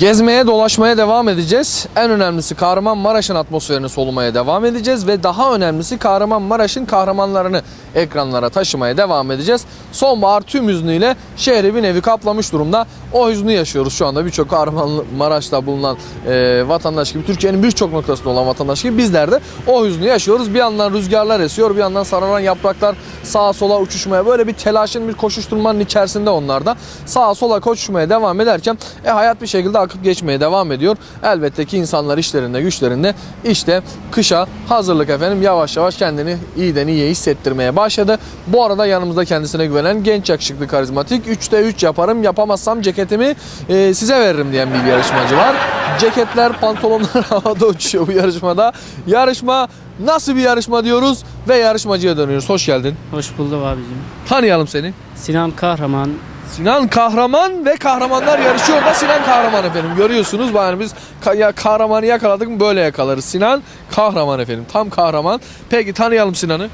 Gezmeye, dolaşmaya devam edeceğiz. En önemlisi Kahramanmaraş'ın atmosferini solumaya devam edeceğiz ve daha önemlisi Kahramanmaraş'ın kahramanlarını ekranlara taşımaya devam edeceğiz. Sonbahar tüm hüznüyle şehri bir nevi kaplamış durumda. O hüznü yaşıyoruz şu anda birçok Kahramanmaraş'ta bulunan e, vatandaş gibi, Türkiye'nin birçok noktasında olan vatandaş gibi bizler de o hüznü yaşıyoruz. Bir yandan rüzgarlar esiyor, bir yandan sararan yapraklar sağa sola uçuşmaya böyle bir telaşın bir koşuşturmanın içerisinde onlar da sağa sola koşuşmaya devam ederken e, hayat bir şekilde akıp geçmeye devam ediyor. Elbette ki insanlar işlerinde güçlerinde işte kışa hazırlık efendim yavaş yavaş kendini iyiden iyiye hissettirmeye başladı. Bu arada yanımızda kendisine güvenen genç yakışıklı karizmatik 3'te 3 yaparım yapamazsam ceketimi e, size veririm diyen bir yarışmacı var. Ceketler pantolonlar havada uçuyor bu yarışmada. Yarışma nasıl bir yarışma diyoruz ve yarışmacıya dönüyoruz. Hoş geldin. Hoş bulduk abicim. Tanıyalım seni. Sinan Kahraman. Sinan Kahraman ve kahramanlar yarışıyor da Sinan Kahraman efendim. Görüyorsunuz yani biz ka- ya kahramanı yakaladık mı böyle yakalarız. Sinan Kahraman efendim. Tam kahraman. Peki tanıyalım Sinan'ı.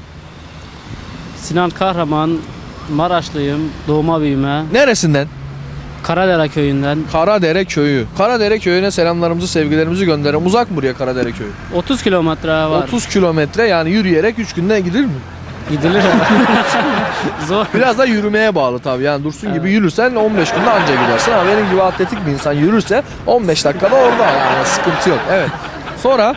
Sinan Kahraman. Maraşlıyım. Doğma büyüme. Neresinden? Karadere köyünden. Karadere köyü. Karadere köyüne selamlarımızı, sevgilerimizi gönderelim. Uzak mı buraya Karadere köyü? 30 kilometre var. 30 kilometre yani yürüyerek 3 günde gidilir mi? Gidilir. Zor. Biraz da yürümeye bağlı tabii. Yani Dursun gibi yürürsen 15 günde anca gidersin. Ama benim gibi atletik bir insan yürürse 15 dakikada orada yani sıkıntı yok. Evet. Sonra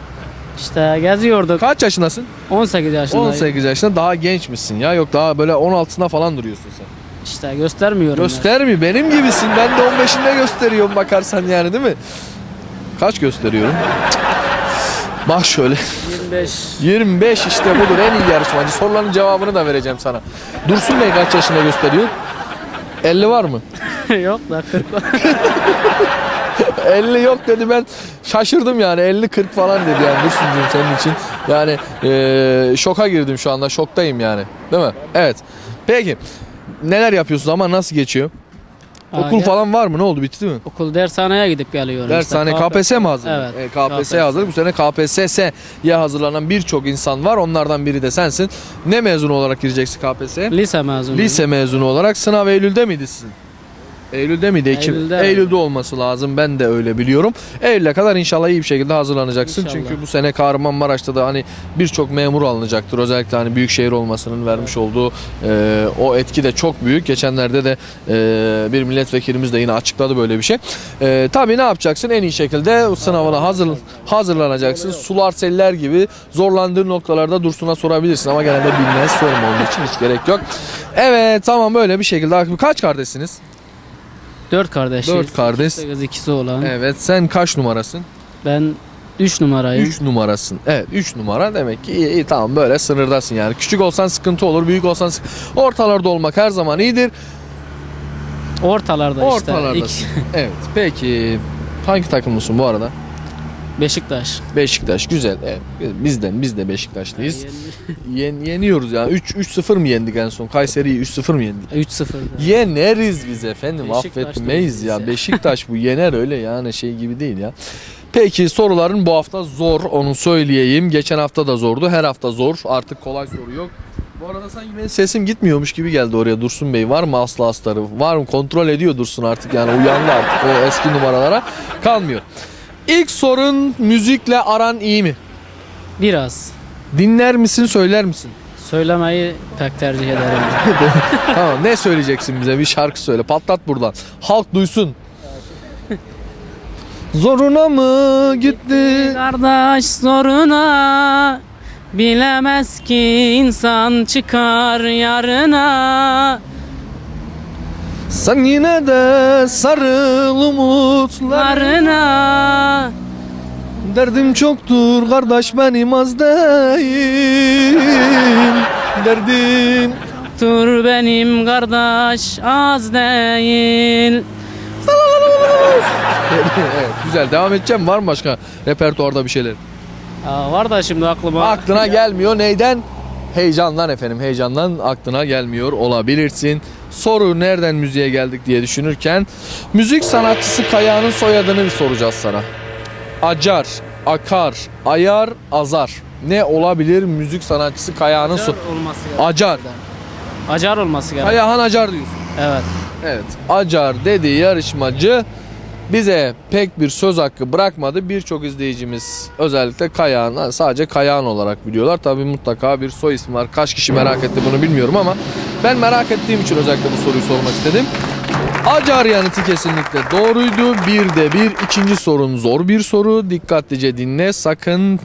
İşte geziyorduk. kaç yaşındasın? 18 yaşındayım. 18 yaşında daha gençmişsin ya. Yok daha böyle 16'sına falan duruyorsun sen. İşte göstermiyorum. Göster mi? Benim gibisin. Ben de 15'inde gösteriyorum bakarsan yani değil mi? Kaç gösteriyorum? Bak şöyle. ben. 25. 25 işte budur en iyi yarışmacı. Soruların cevabını da vereceğim sana. Dursun Bey kaç yaşında gösteriyor? 50 var mı? Yok da 40 var. 50 yok dedi ben şaşırdım yani 50-40 falan dedi yani Dursun'cum senin için. Yani eee, şoka girdim şu anda şoktayım yani değil mi? Evet. Peki neler yapıyorsun ama nasıl geçiyor? Okul Aa, falan var mı? Ne oldu bitti mi? Okul dershaneye gidip geliyorum. Dershane işte. KPSS mi hazır? Evet, E, KPSS KPSS. hazır. Bu sene KPSS'ye hazırlanan birçok insan var. Onlardan biri de sensin. Ne mezunu olarak gireceksin KPSS'ye? Lise mezunuyum. Lise mezunu olarak sınav Eylül'de miydi sizin? Eylül'de miydi? Ekim, Eylül'de. Eylül'de olması lazım. Ben de öyle biliyorum. Eylül'e kadar inşallah iyi bir şekilde hazırlanacaksın. İnşallah. Çünkü bu sene Kahramanmaraş'ta da hani birçok memur alınacaktır. Özellikle hani büyük şehir olmasının vermiş olduğu e, o etki de çok büyük. Geçenlerde de e, bir milletvekilimiz de yine açıkladı böyle bir şey. E, tabii ne yapacaksın? En iyi şekilde sınavına hazır hazırlanacaksın. Sular seller gibi zorlandığın noktalarda Dursun'a sorabilirsin ama genelde bilmez. Sorma onun için hiç gerek yok. Evet tamam böyle bir şekilde. Kaç kardeşsiniz? Dört kardeşiz. Dört kardeş. İki kız ikisi olan. Evet sen kaç numarasın? Ben 3 numarayım. 3 numarasın. Evet 3 numara demek ki iyi, iyi tamam böyle sınırdasın yani. Küçük olsan sıkıntı olur, büyük olsan sık- ortalarda olmak her zaman iyidir. Ortalarda işte. Ortalardasın. İlk- evet. Peki hangi takımlısın bu arada? Beşiktaş. Beşiktaş. Güzel. Evet. Bizden biz de Beşiktaşlıyız. Yen, yeniyoruz yani. 3 3-0 mı yendik en son? Kayseri'yi 3-0 mı yendik? 3-0'da. Yeneriz biz efendim. Beşiktaşlı Affetmeyiz ya. ya. Beşiktaş bu yener öyle yani şey gibi değil ya. Peki soruların bu hafta zor onu söyleyeyim. Geçen hafta da zordu. Her hafta zor. Artık kolay soru yok. Bu arada sanki benim sesim gitmiyormuş gibi geldi oraya Dursun Bey. Var mı aslı astarı? Var mı? Kontrol ediyor Dursun artık yani uyandı artık o eski numaralara. Kalmıyor. İlk sorun müzikle aran iyi mi? Biraz. Dinler misin söyler misin? Söylemeyi pek tercih ederim. tamam ne söyleyeceksin bize bir şarkı söyle patlat buradan halk duysun Zoruna mı gitti Kardeş zoruna Bilemez ki insan çıkar yarına Sen yine de sarıl umutlar. Yarına Derdim çoktur kardeş benim az değil. Derdim. Dur benim kardeş az değil. Güzel. Devam edeceğim. Var mı başka repertuarda bir şeyler? Aa, Var da şimdi aklıma. Aklına gelmiyor. Neyden? Heyecandan efendim. Heyecandan aklına gelmiyor olabilirsin. Soru nereden müziğe geldik diye düşünürken müzik sanatçısı Kaya'nın soyadını bir soracağız sana. Acar, akar, ayar, azar. Ne olabilir müzik sanatçısı Kaya'nın so Acar olması gerek. Acar. Acar olması gerek. Kayahan Acar diyorsun. Evet. Evet. Acar dediği yarışmacı bize pek bir söz hakkı bırakmadı. Birçok izleyicimiz özellikle Kayağan sadece Kayağan olarak biliyorlar. Tabii mutlaka bir soy ismi var. Kaç kişi merak etti bunu bilmiyorum ama ben merak ettiğim için özellikle bu soruyu sormak istedim. Acar yanıtı kesinlikle doğruydu. Bir de bir. ikinci sorun zor bir soru. Dikkatlice dinle. Sakın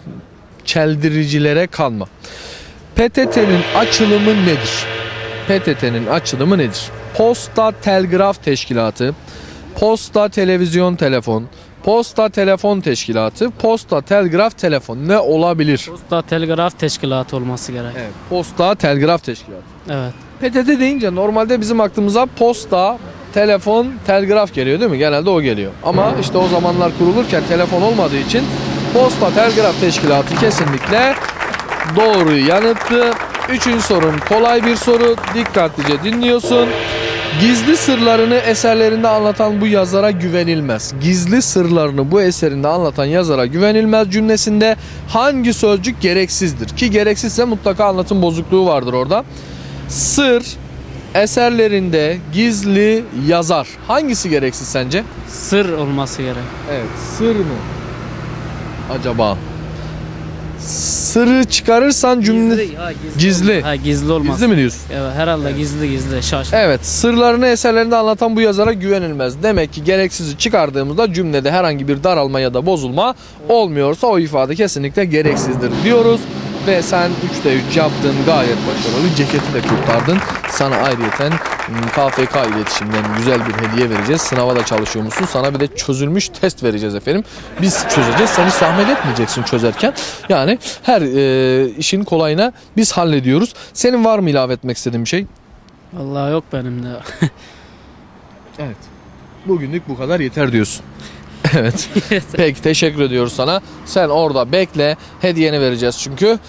çeldiricilere kalma. PTT'nin açılımı nedir? PTT'nin açılımı nedir? Posta Telgraf Teşkilatı, Posta Televizyon Telefon, Posta Telefon Teşkilatı, Posta Telgraf Telefon ne olabilir? Posta Telgraf Teşkilatı olması gerek. Evet, Posta Telgraf Teşkilatı. Evet. PTT deyince normalde bizim aklımıza posta, telefon, telgraf geliyor değil mi? Genelde o geliyor. Ama işte o zamanlar kurulurken telefon olmadığı için posta, telgraf teşkilatı kesinlikle doğru yanıttı. Üçüncü sorun kolay bir soru. Dikkatlice dinliyorsun. Gizli sırlarını eserlerinde anlatan bu yazara güvenilmez. Gizli sırlarını bu eserinde anlatan yazara güvenilmez cümlesinde hangi sözcük gereksizdir? Ki gereksizse mutlaka anlatım bozukluğu vardır orada. Sır eserlerinde gizli yazar. Hangisi gereksiz sence? Sır olması gerek. Evet, sır mı? Acaba? Sırrı çıkarırsan cümle gizli, ha, Gizli. Ha, gizli olmaz. mi diyorsun? Evet, herhalde gizli gizli şaş. Evet, sırlarını eserlerinde anlatan bu yazara güvenilmez. Demek ki gereksizi çıkardığımızda cümlede herhangi bir daralma ya da bozulma olmuyorsa o ifade kesinlikle gereksizdir diyoruz. Ve sen 3'te 3 yaptın gayet başarılı. Ceketi de kurtardın. Sana ayrıyeten hmm, KFK iletişimden güzel bir hediye vereceğiz. Sınava da çalışıyor musun? Sana bir de çözülmüş test vereceğiz efendim. Biz çözeceğiz. Sen hiç zahmet etmeyeceksin çözerken. Yani her e, işin kolayına biz hallediyoruz. Senin var mı ilave etmek istediğin bir şey? Vallahi yok benim de. Evet. Bugünlük bu kadar yeter diyorsun. evet. Peki teşekkür ediyoruz sana. Sen orada bekle. Hediyeni vereceğiz çünkü.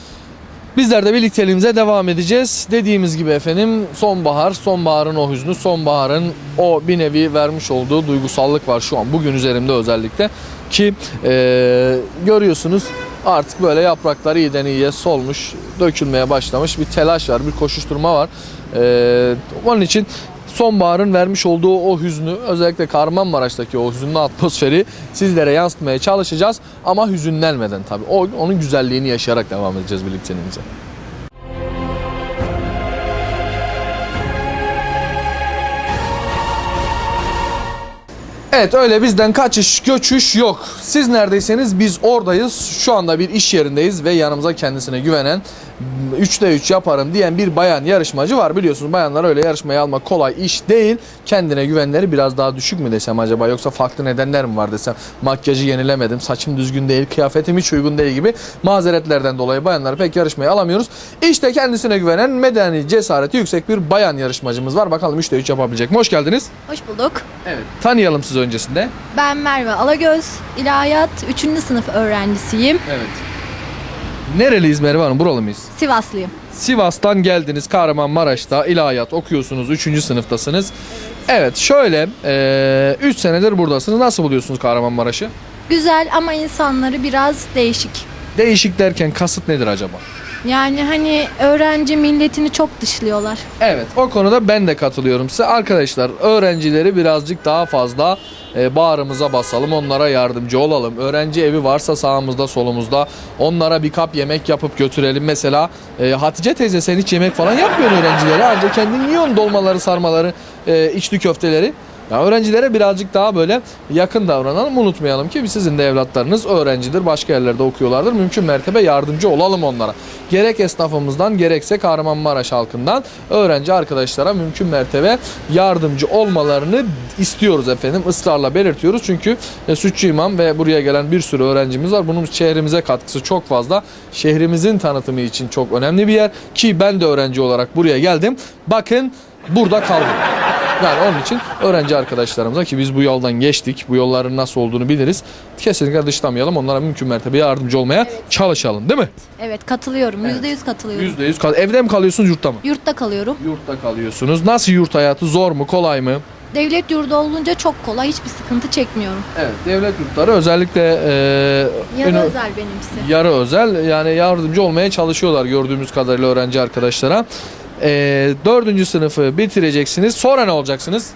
Bizler de birlikteliğimize devam edeceğiz. Dediğimiz gibi efendim sonbahar, sonbaharın o hüznü, sonbaharın o bir nevi vermiş olduğu duygusallık var şu an bugün üzerimde özellikle. Ki eee, görüyorsunuz artık böyle yapraklar iyiden iyiye solmuş, dökülmeye başlamış bir telaş var, bir koşuşturma var. Eee, onun için sonbaharın vermiş olduğu o hüznü özellikle Kahramanmaraş'taki o hüzünlü atmosferi sizlere yansıtmaya çalışacağız ama hüzünlenmeden tabii. O, onun güzelliğini yaşayarak devam edeceğiz birlikteliğimize. Evet öyle bizden kaçış göçüş yok. Siz neredeyseniz biz oradayız. Şu anda bir iş yerindeyiz ve yanımıza kendisine güvenen 3'te 3 yaparım diyen bir bayan yarışmacı var. Biliyorsunuz bayanlar öyle yarışmayı almak kolay iş değil. Kendine güvenleri biraz daha düşük mü desem acaba yoksa farklı nedenler mi var desem. Makyajı yenilemedim, saçım düzgün değil, kıyafetim hiç uygun değil gibi mazeretlerden dolayı bayanları pek yarışmaya alamıyoruz. İşte kendisine güvenen medeni cesareti yüksek bir bayan yarışmacımız var. Bakalım 3'te 3 yapabilecek mi? Hoş geldiniz. Hoş bulduk. Evet. Tanıyalım sizi öncesinde. Ben Merve Alagöz, İlahiyat 3. sınıf öğrencisiyim. Evet. Nereliyiz Merve Hanım? Buralı mıyız? Sivaslıyım. Sivas'tan geldiniz Kahramanmaraş'ta ilahiyat okuyorsunuz 3. sınıftasınız. Evet şöyle 3 senedir buradasınız. Nasıl buluyorsunuz Kahramanmaraş'ı? Güzel ama insanları biraz değişik. Değişik derken kasıt nedir acaba? Yani hani öğrenci milletini çok dışlıyorlar. Evet o konuda ben de katılıyorum size. Arkadaşlar öğrencileri birazcık daha fazla e, bağrımıza basalım. Onlara yardımcı olalım. Öğrenci evi varsa sağımızda solumuzda onlara bir kap yemek yapıp götürelim. Mesela e, Hatice teyze sen hiç yemek falan yapmıyorsun öğrencilere. Ancak kendin yiyorsun dolmaları, sarmaları, e, içli köfteleri. Ya öğrencilere birazcık daha böyle yakın davranalım. Unutmayalım ki sizin de evlatlarınız öğrencidir. Başka yerlerde okuyorlardır. Mümkün mertebe yardımcı olalım onlara. Gerek esnafımızdan gerekse Kahramanmaraş halkından öğrenci arkadaşlara mümkün mertebe yardımcı olmalarını istiyoruz efendim. Israrla belirtiyoruz. Çünkü e, Sütçü İmam ve buraya gelen bir sürü öğrencimiz var. Bunun şehrimize katkısı çok fazla. Şehrimizin tanıtımı için çok önemli bir yer. Ki ben de öğrenci olarak buraya geldim. Bakın burada kaldım. Yani onun için öğrenci arkadaşlarımıza ki biz bu yoldan geçtik, bu yolların nasıl olduğunu biliriz. Kesinlikle dışlamayalım, onlara mümkün mertebe yardımcı olmaya çalışalım değil mi? Evet katılıyorum. Evet. %100 katılıyorum. %100 kal- Evde mi kalıyorsunuz, yurtta mı? Yurtta kalıyorum. Yurtta kalıyorsunuz. Nasıl yurt hayatı? Zor mu, kolay mı? Devlet yurdu olunca çok kolay. Hiçbir sıkıntı çekmiyorum. Evet, devlet yurtları özellikle e, Yarı ünü- özel benimkisi. yarı özel yani yardımcı olmaya çalışıyorlar gördüğümüz kadarıyla öğrenci arkadaşlara. E, dördüncü sınıfı bitireceksiniz. Sonra ne olacaksınız?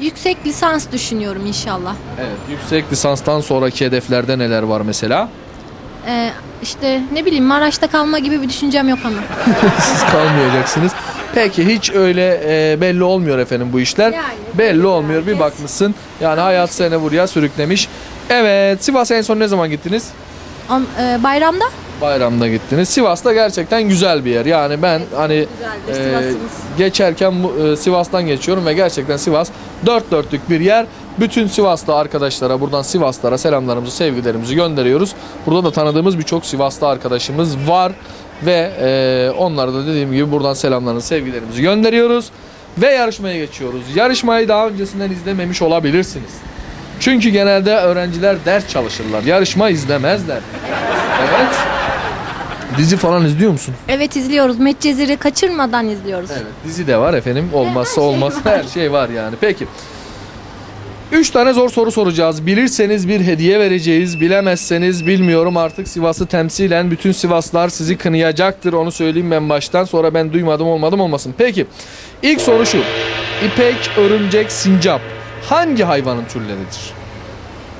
Yüksek lisans düşünüyorum inşallah. Evet. Yüksek lisanstan sonraki hedeflerde neler var mesela? Ee, işte ne bileyim Maraş'ta kalma gibi bir düşüncem yok ama. Siz kalmayacaksınız. Peki hiç öyle e, belli olmuyor efendim bu işler. Yani, belli olmuyor. Bir herkes- bakmışsın. Yani hayat seni buraya sürüklemiş. Evet. Sivas'a en son ne zaman gittiniz? On, e, bayramda? Bayramda gittiniz. Sivas'ta gerçekten güzel bir yer. Yani ben hani Güzeldir e, Sivas'ımız. geçerken bu- e, Sivas'tan geçiyorum ve gerçekten Sivas dört dörtlük bir yer. Bütün Sivaslı arkadaşlara buradan Sivaslara selamlarımızı, sevgilerimizi gönderiyoruz. Burada da tanıdığımız birçok Sivaslı arkadaşımız var ve e, onlara da dediğim gibi buradan selamlarımızı, sevgilerimizi gönderiyoruz ve yarışmaya geçiyoruz. Yarışmayı daha öncesinden izlememiş olabilirsiniz. Çünkü genelde öğrenciler ders çalışırlar. Yarışma izlemezler. Evet. Dizi falan izliyor musun? Evet izliyoruz. Medcezir'i kaçırmadan izliyoruz. Evet dizi de var efendim. Olmazsa Her şey olmaz. var. Her şey var yani. Peki. Üç tane zor soru soracağız. Bilirseniz bir hediye vereceğiz. Bilemezseniz bilmiyorum artık Sivas'ı temsilen bütün Sivaslar sizi kınayacaktır. Onu söyleyeyim ben baştan. Sonra ben duymadım olmadım olmasın. Peki. İlk soru şu. İpek, örümcek, sincap hangi hayvanın türleridir?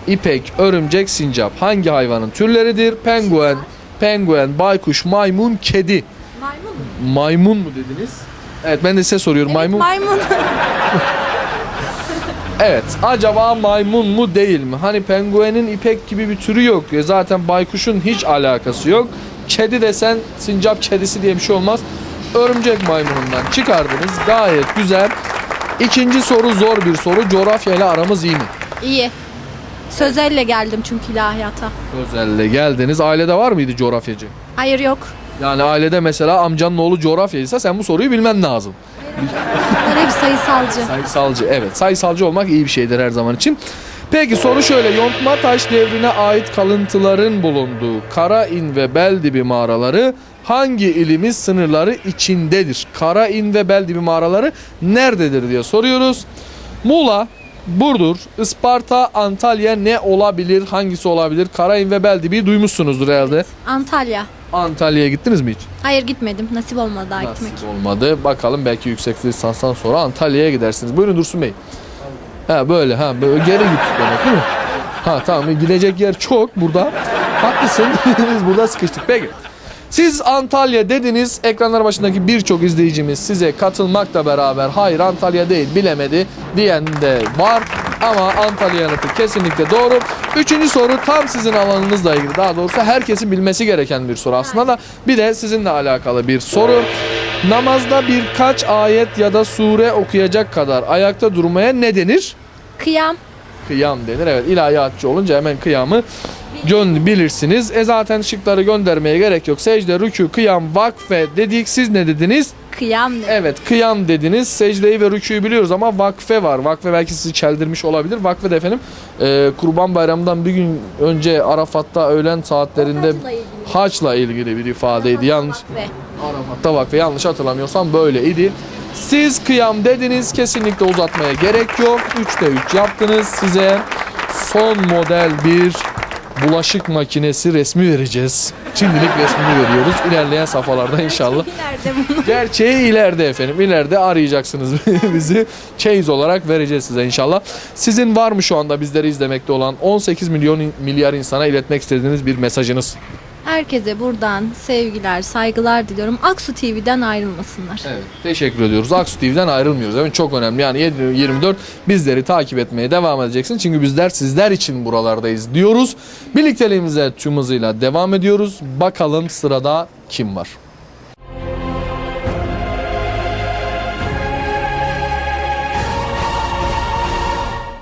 İpek, örümcek, sincap hangi hayvanın türleridir? Penguen, penguen, baykuş, maymun, kedi. Maymun mu? Maymun mu dediniz? Evet ben de size soruyorum. maymun. Maymun. evet. Acaba maymun mu değil mi? Hani penguenin ipek gibi bir türü yok. E zaten baykuşun hiç alakası yok. Kedi desen sincap kedisi diye bir şey olmaz. Örümcek maymunundan çıkardınız. Gayet güzel. İkinci soru zor bir soru. Coğrafyayla aramız iyi mi? İyi. Sözelle geldim çünkü ilahiyata. Özelle geldiniz. Ailede var mıydı coğrafyacı? Hayır yok. Yani ailede mesela amcanın oğlu coğrafyacıysa sen bu soruyu bilmen lazım. Bunlar hep sayısalcı. Sayısalcı evet sayısalcı olmak iyi bir şeydir her zaman için. Peki soru şöyle yontma taş devrine ait kalıntıların bulunduğu Karain ve Beldibi mağaraları hangi ilimiz sınırları içindedir? Karain ve Beldibi mağaraları nerededir diye soruyoruz. Muğla, Burdur, Isparta, Antalya ne olabilir? Hangisi olabilir? Karain ve Beldibi'yi duymuşsunuzdur herhalde. Antalya. Antalya'ya gittiniz mi hiç? Hayır gitmedim. Nasip olmadı daha Nasip gitmek. olmadı. Bakalım belki yüksek lisanstan sonra Antalya'ya gidersiniz. Buyurun Dursun Bey. Ha böyle ha böyle geri git demek değil mi? Ha tamam gidecek yer çok burada. Haklısın. Biz burada sıkıştık. Peki. Siz Antalya dediniz. Ekranlar başındaki birçok izleyicimiz size katılmakla beraber hayır Antalya değil bilemedi diyen de var. Ama Antalya yanıtı kesinlikle doğru. Üçüncü soru tam sizin alanınızla ilgili. Daha doğrusu herkesin bilmesi gereken bir soru aslında da bir de sizinle alakalı bir soru. Namazda birkaç ayet ya da sure okuyacak kadar ayakta durmaya ne denir? Kıyam. Kıyam denir. Evet ilahiyatçı olunca hemen kıyamı bilirsiniz. E zaten şıkları göndermeye gerek yok. Secde, rükû, kıyam, vakfe dedik. Siz ne dediniz? Kıyam ne? Evet kıyam dediniz. Secdeyi ve rükûyu biliyoruz ama vakfe var. Vakfe belki sizi çeldirmiş olabilir. Vakfe de efendim e, Kurban Bayramı'ndan bir gün önce Arafat'ta öğlen saatlerinde Haçla ilgili. haçla ilgili bir ifadeydi. Yanlış Ve Arafat'ta vakfe yanlış hatırlamıyorsam böyleydi. Siz kıyam dediniz kesinlikle uzatmaya gerek yok. 3'te 3 yaptınız. Size son model bir bulaşık makinesi resmi vereceğiz. Şimdilik resmini veriyoruz. İlerleyen safhalarda inşallah. Gerçeği ileride efendim. İleride arayacaksınız bizi. Çeyiz olarak vereceğiz size inşallah. Sizin var mı şu anda bizleri izlemekte olan 18 milyon milyar insana iletmek istediğiniz bir mesajınız? Herkese buradan sevgiler, saygılar diliyorum. Aksu TV'den ayrılmasınlar. Evet. Teşekkür ediyoruz. Aksu TV'den ayrılmıyoruz. Evet, çok önemli. Yani 7-24 bizleri takip etmeye devam edeceksin. Çünkü bizler sizler için buralardayız diyoruz. Birlikteliğimize tüm hızıyla devam ediyoruz. Bakalım sırada kim var?